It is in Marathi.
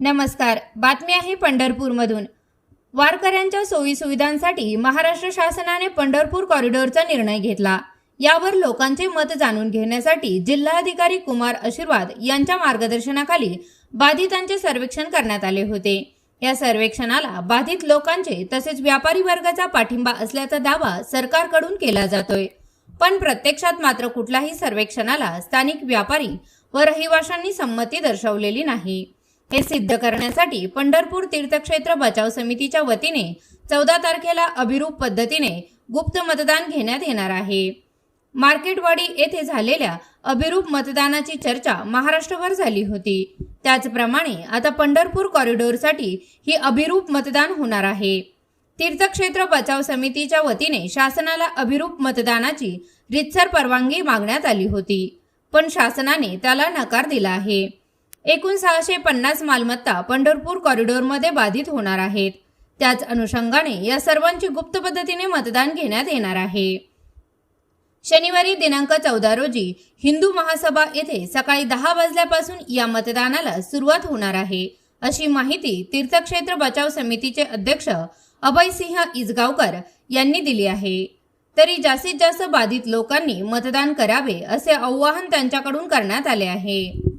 नमस्कार. बातमी आहे पंढरपूरमधून. वारकऱ्यांच्या सोयीसुविधांसाठी महाराष्ट्र शासनाने पंढरपूर कॉरिडॉरचा निर्णय घेतला. यावर लोकांचे मत जाणून घेण्यासाठी जिल्हाधिकारी कुमार आशीर्वाद यांच्या मार्गदर्शनाखाली बाधितांचे सर्वेक्षण करण्यात आले होते. या सर्वेक्षणाला बाधित लोकांचे तसेच व्यापारी वर्गाचा पाठिंबा असल्याचा दावा सरकारकडून केला जातोय. पण प्रत्यक्षात मात्र कुठल्याही सर्वेक्षणाला स्थानिक व्यापारी व रहिवाशांनी संमती दर्शवलेली नाही. हे सिद्ध करण्यासाठी पंढरपूर तीर्थक्षेत्र बचाव समितीच्या वतीने चौदा तारखेला अभिरूप पद्धतीने गुप्त मतदान घेण्यात येणार आहे. मार्केटवाडी येथे झालेल्या अभिरूप मतदानाची चर्चा महाराष्ट्रभर झाली होती. त्याचप्रमाणे आता पंढरपूर कॉरिडॉरसाठी ही अभिरूप मतदान होणार आहे. तीर्थक्षेत्र बचाव समितीच्या वतीने शासनाला अभिरूप मतदानाची रितसर परवानगी मागण्यात आली होती. पण शासनाने त्याला नकार दिला आहे. एकूण सहाशे पन्नास मालमत्ता पंढरपूर कॉरिडॉरमध्ये बाधित होणार आहेत. त्याच अनुषंगाने या सर्वांची गुप्त पद्धतीने मतदान घेण्यात येणार आहे. शनिवारी दिनांक चौदा रोजी हिंदू महासभा येथे सकाळी दहा वाजल्यापासून या मतदानाला सुरुवात होणार आहे. अशी माहिती तीर्थक्षेत्र बचाव समितीचे अध्यक्ष अभयसिंह इजगावकर यांनी दिली आहे. तरी जास्तीत जास्त बाधित लोकांनी मतदान करावे असे आवाहन त्यांच्याकडून करण्यात आले आहे.